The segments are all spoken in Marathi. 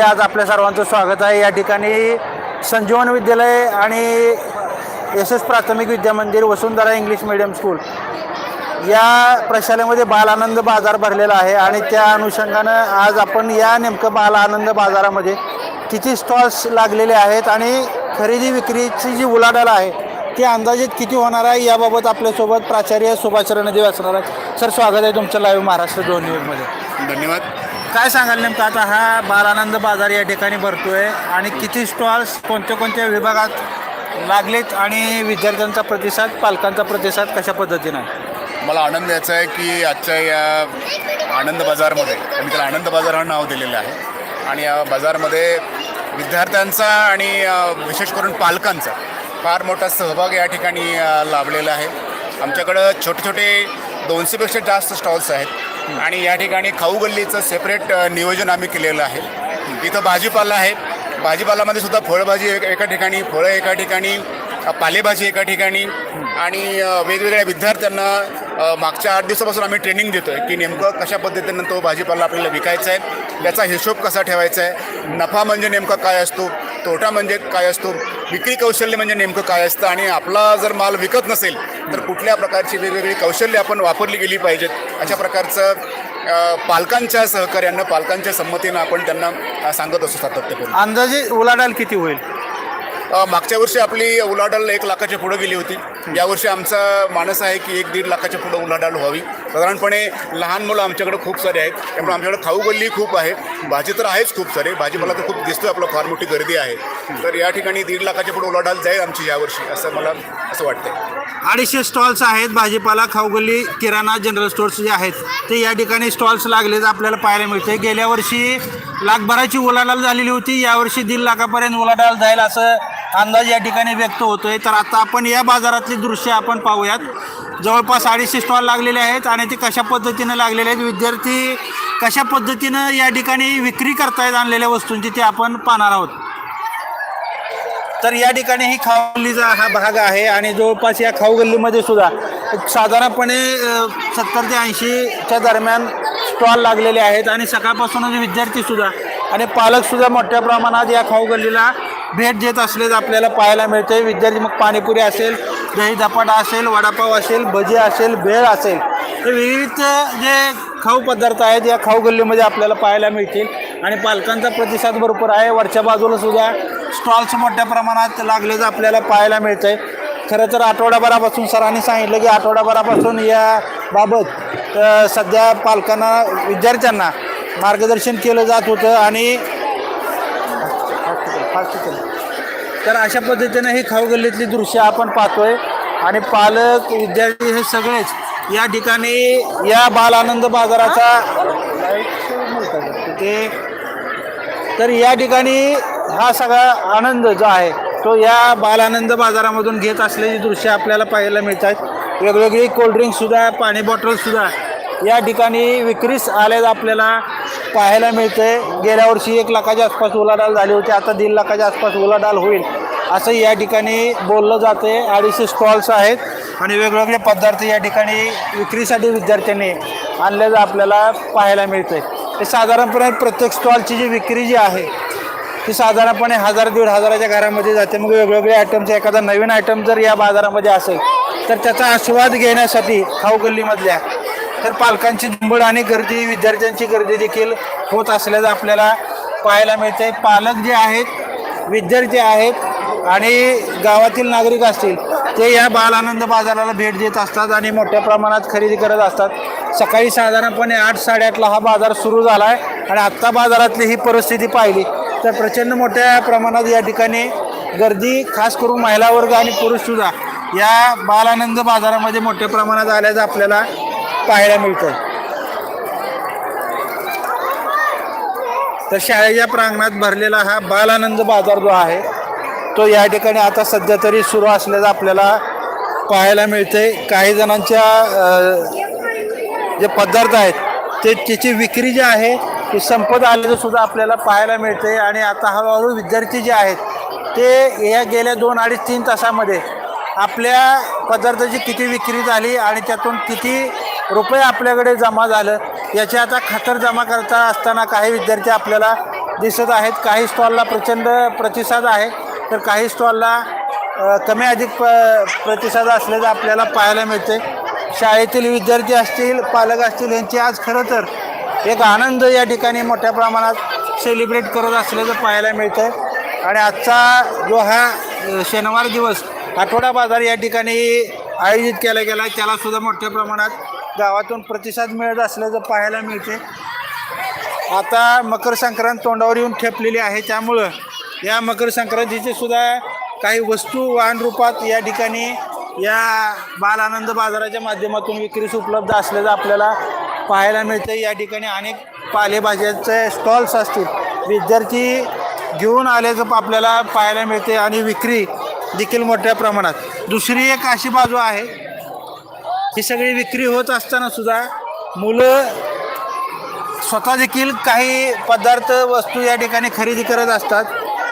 आज आपल्या सर्वांचं स्वागत आहे. या ठिकाणी संजीवन विद्यालय आणि एस एस प्राथमिक विद्या मंदिर वसुंधरा इंग्लिश मिडियम स्कूल या प्रशालेमध्ये बाल आनंद बाजार भरलेला आहे आणि त्या अनुषंगानं आज आपण या नेमकं बाल आनंद बाजारामध्ये किती स्टॉल्स लागलेले आहेत आणि खरेदी विक्रीची जी उलाढाल आहे ती अंदाजित किती होणार आहे याबाबत आपल्यासोबत प्राचार्य सुभाष रणदेव असणार आहे सर स्वागत आहे तुमचं लाईव्ह महाराष्ट्र दोन न्यूजमध्ये. धन्यवाद. काय सांगाल नेमकं? आता हा बालानंद बाजार या ठिकाणी भरतोय आणि किती स्टॉल्स कोणत्या कोणत्या विभागात लागलेत आणि विद्यार्थ्यांचा प्रतिसाद पालकांचा प्रतिसाद कशा पद्धतीनं आहे? मला आनंद याचा आहे की आजच्या या आनंद बाजारमध्ये आम्ही त्याला आनंद बाजार हा नाव दिलेलं आहे. आणि या बाजारमध्ये विद्यार्थ्यांचा आणि अ, विशेष करून पालकांचा फार मोठा सहभाग या ठिकाणी अ, लाभलेला आहे. आमच्याकडं छोटे छोटे दोनशेपेक्षा जास्त स्टॉल्स आहेत. आणि या ठिकाणी खाऊ गल्लीचं सेपरेट नियोजन आम्ही केलेलं आहे. इथं भाजीपाला आहे. भाजीपालामध्ये सुद्धा फळभाजी एक एका ठिकाणी फळं एका ठिकाणी पालेभाजी एका ठिकाणी आणि वेगवेगळ्या विद्यार्थ्यांना मागच्या आठ दिवसापासून आम्ही ट्रेनिंग देतो आहे की नेमकं कशा पद्धतीनं तो भाजीपाला आपल्याला विकायचा आहे त्याचा हिशोब कसा ठेवायचा आहे नफा म्हणजे नेमका काय असतो तोटा म्हणजे काय असतो? विक्री कौशल्य म्हणजे नेमकं काय असतं? आणि आपला जर माल विकत नसेल तर कुठल्या प्रकारची वेगवेगळी कौशल्य आपण वापरली गेली पाहिजेत? अशा प्रकारचं पालकांच्या सहकार्यानं पालकांच्या संमतीनं आपण त्यांना सांगत असतो सातत्यपूर्ण अंदाजे उलाढाल किती होईल? मागच्या वर्षी आपली उलाढाल एक लाखाच्या पुढं गेली होती. यावर्षी आमचा मानस आहे की एक दीड लाखाच्या पुढं उलाढाल व्हावी. साधारणपणे लहान मुलं आमच्याकडे खूप सारे आहेत. त्यामुळे आमच्याकडे खाऊ गल्ली खूप आहे. भाजी तर आहेच खूप सारे. भाजीपाला तर खूप दिसतोय. आपलं फार मोठी गर्दी आहे. तर या ठिकाणी दीड लाखाच्या पुढे उलाढाल जाईल आमची यावर्षी असं मला असं वाटतंय. अडीचशे स्टॉल्स आहेत. भाजीपाला खाऊगल्ली किराणा जनरल स्टोर्स जे आहेत ते या ठिकाणी स्टॉल्स लागलेच आपल्याला पाहायला मिळते गेल्या वर्षी लाखभराची उलाढाल झालेली होती. यावर्षी दीड लाखापर्यंत उलाढाल जाईल असं अंदाज या ठिकाणी व्यक्त होतोय. तर आता आपण या बाजारातली दृश्य आपण पाहूयात. जवळपास अडीचशे स्टॉल लागलेले आहेत आणि ते कशा पद्धतीनं लागलेले आहेत? विद्यार्थी कशा पद्धतीनं या ठिकाणी विक्री करतायत आणलेल्या वस्तूंची ते आपण पाहणार आहोत. तर या ठिकाणी ही खाऊगल्लीचा हा भाग आहे आणि जवळपास या खाऊगल्लीमध्ये सुद्धा साधारणपणे सत्तर ते ऐंशीच्या दरम्यान स्टॉल लागलेले आहेत. आणि सकाळपासूनच विद्यार्थीसुद्धा आणि पालकसुद्धा मोठ्या प्रमाणात या खाऊगल्लीला भेट देत असलेच आपल्याला पाहायला मिळते. विद्यार्थी मग पाणीपुरी असेल दही धपाटा असेल वडापाव असेल भजी असेल भेळ असेल. हे विविध जे खाऊ पदार्थ आहेत या खाऊ गल्लीमध्ये आपल्याला पाहायला मिळतील. आणि पालकांचा प्रतिसाद भरपूर आहे. वरच्या बाजूला सुद्धा स्टॉल्स मोठ्या प्रमाणात लागलेलं आपल्याला पाहायला मिळतं. आहे खरं तर आठवडाभरापासून सरांनी सांगितलं की आठवडाभरापासून याबाबत सध्या पालकांना विद्यार्थ्यांना मार्गदर्शन केलं जात होतं. आणि तर अशा पद्धतीनं ही खाऊगल्लीतली दृश्य आपण पाहतोय. आणि पालक विद्यार्थी हे सगळेच या ठिकाणी या बाल आनंद बाजाराचा ते तर या ठिकाणी हा सगळा आनंद जो आहे तो या बालानंद बाजारामधून घेत असलेली दृश्य आपल्याला पाहायला मिळतात. वेगवेगळी कोल्ड्रिंकसुद्धा पाणी बॉटलसुद्धा या ठिकाणी विक्रीस आल्यात आपल्याला. पाहायला मिळते गेल्या वर्षी एक लाखाच्या आसपास उलाढाल झाली होती आता दीड लाखाच्या आसपास उलाढाल होईल. असं या ठिकाणी बोललं जाते अडीचशे स्टॉल्स आहेत आणि वेगवेगळे पदार्थ या ठिकाणी विक्रीसाठी विद्यार्थ्यांनी आणल्याचं आपल्याला पाहायला मिळते ते साधारणपणे प्रत्येक स्टॉलची जी विक्री जी आहे ती साधारणपणे हजार दीड हजाराच्या घरामध्ये जाते. मग वेगवेगळे आयटम्स एखादा नवीन आयटम जर या बाजारामध्ये असेल तर त्याचा आस्वाद घेण्यासाठी खाऊ गल्लीमधल्या तर पालकांची झुंबड आणि गर्दी विद्यार्थ्यांची गर्दी देखील होत असल्याचं आपल्याला पाहायला मिळते पालक जे आहेत विद्यार्थी आहेत आणि गावातील नागरिक असतील ते या बाल आनंद बाजाराला भेट देत असतात आणि मोठ्या प्रमाणात खरेदी करत असतात. सकाळी साधारणपणे आठ साडेआठला हा बाजार सुरू झाला आहे आणि आत्ता बाजारातली ही परिस्थिती पाहिली. तर प्रचंड मोठ्या प्रमाणात या ठिकाणी गर्दी खास करून महिला वर्ग आणि पुरुषसुद्धा या बालानंद बाजारामध्ये मोठ्या प्रमाणात आल्याचं आपल्याला पाहायला मिळतं तर शाळेच्या प्रांगणात भरलेला हा बालानंद बाजार जो आहे तो या ठिकाणी आता सध्या तरी सुरू असल्याचं आपल्याला पाहायला मिळते काही जणांच्या जे पदार्थ आहेत ते त्याची विक्री जी आहे ती संपत आल्याचं सुद्धा आपल्याला पाहायला मिळते आणि आता हळूहळू विद्यार्थी जे आहेत ते या गेल्या दोन अडीच तीन तासामध्ये आपल्या पदार्थाची किती विक्री झाली आणि त्यातून किती रुपये आपल्याकडे जमा झालं याची आता खातर जमा करता असताना काही विद्यार्थी आपल्याला दिसत आहेत. काही स्टॉलला प्रचंड प्रतिसाद आहे. तर काही स्टॉलला कमी अधिक प प्रतिसाद असल्याचं आपल्याला पाहायला मिळते शाळेतील विद्यार्थी असतील पालक असतील यांची आज खरं तर एक आनंद या ठिकाणी मोठ्या प्रमाणात सेलिब्रेट करत असल्याचं पाहायला मिळतं आणि आजचा जो हा शनिवार दिवस आठवडा बाजार या ठिकाणी आयोजित केला गेला त्यालासुद्धा मोठ्या प्रमाणात गावातून प्रतिसाद मिळत असल्याचं पाहायला मिळते. आता मकर संक्रांत तोंडावर येऊन ठेपलेली आहे. त्यामुळं या मकर संक्रांतीचे सुद्धा काही वस्तू वाहन रूपात या ठिकाणी या बाल आनंद बाजाराच्या माध्यमातून विक्रीस उपलब्ध असल्याचं आपल्याला पाहायला मिळतं या ठिकाणी अनेक पालेभाज्याचे स्टॉल्स असतील. विद्यार्थी घेऊन आल्याचं आपल्याला पाहायला मिळते आणि विक्री देखील मोठ्या प्रमाणात. दुसरी एक अशी बाजू आहे. ही सगळी विक्री होत असताना सुद्धा मुलं स्वतः देखील काही पदार्थ वस्तू या ठिकाणी खरेदी करत असतात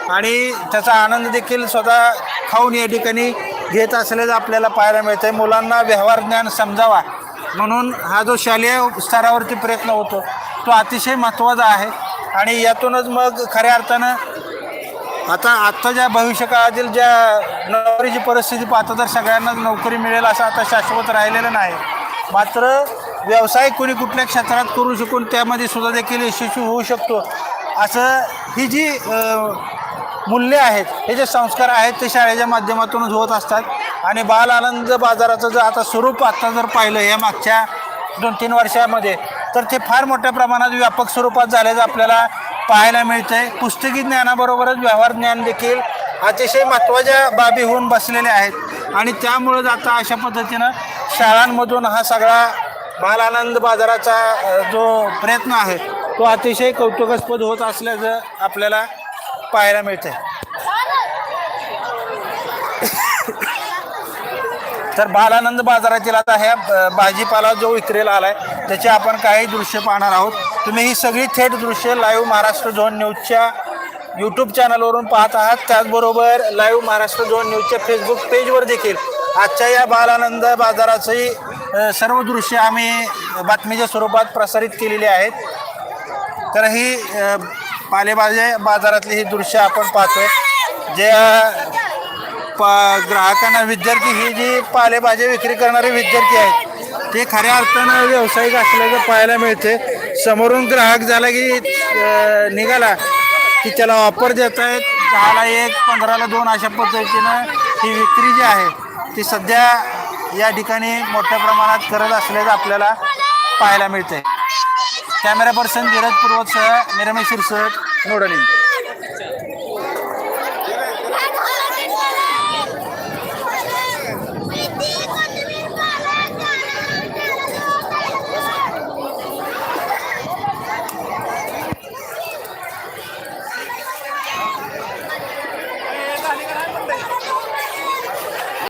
आणि त्याचा आनंद देखील स्वतः खाऊन या ठिकाणी घेत असल्याचं आपल्याला पाहायला मिळतं आहे मुलांना व्यवहार ज्ञान समजावा म्हणून हा जो शालेय स्तरावरती प्रयत्न होतो तो अतिशय महत्त्वाचा आहे. आणि यातूनच मग खऱ्या अर्थानं आता आत्ता ज्या भविष्यकाळातील ज्या नोकरीची परिस्थिती पाहता तर सगळ्यांनाच नोकरी मिळेल असं आता शाश्वत राहिलेलं नाही. मात्र व्यवसाय कोणी कुठल्या क्षेत्रात करू शकून त्यामध्ये सुद्धा देखील यशस्वी होऊ शकतो. असं ही जी मूल्य आहेत हे जे संस्कार आहेत ते शाळेच्या माध्यमातूनच होत असतात. आणि बाल आनंद बाजाराचं जर आता स्वरूप आता जर पाहिलं या मागच्या दोन तीन वर्षामध्ये तर ते फार मोठ्या प्रमाणात व्यापक स्वरूपात झाल्याचं आपल्याला पाहायला मिळतं आहे पुस्तकी ज्ञानाबरोबरच व्यवहार ज्ञान देखील अतिशय महत्त्वाच्या बाबी होऊन बसलेले आहेत. आणि त्यामुळेच आता अशा पद्धतीनं शाळांमधून हा सगळा बालानंद बाजाराचा जो प्रयत्न आहे तो अतिशय कौतुकास्पद होत असल्याचं आपल्याला पाहायला मिळतं आहे तर बालानंद बाजारातील आता ह्या भाजीपाला जो विक्रीला आहे त्याचे आपण काही दृश्य पाहणार आहोत. तुम्ही ही सगळी थेट दृश्य लाईव्ह महाराष्ट्र झोन न्यूजच्या यूट्यूब चॅनलवरून पाहत आहात. त्याचबरोबर लाईव्ह महाराष्ट्र झोन न्यूजच्या फेसबुक पेजवर देखील आजच्या या बालानंद बाजाराचंही सर्व दृश्य आम्ही बातमीच्या स्वरूपात प्रसारित केलेली आहेत. तर ही पालेभाज्या बाजारातली ही दृश्य आपण पाहतोय. ज्या प ग्राहकांना विद्यार्थी ही जी पालेभाज्या विक्री करणारे विद्यार्थी आहेत ते खऱ्या अर्थानं व्यावसायिक असल्याचं पाहायला मिळते. समोरून ग्राहक झाला की निघाला की त्याला ऑफर देत आहेत दहाला एक पंधराला दोन अशा पद्धतीनं ही विक्री जी आहे ती सध्या या ठिकाणी मोठ्या प्रमाणात करत असल्याचं आपल्याला पाहायला मिळते कॅमेरा पर्सन धीरज पूर्वतसह निरमेश शिरसट नोडणी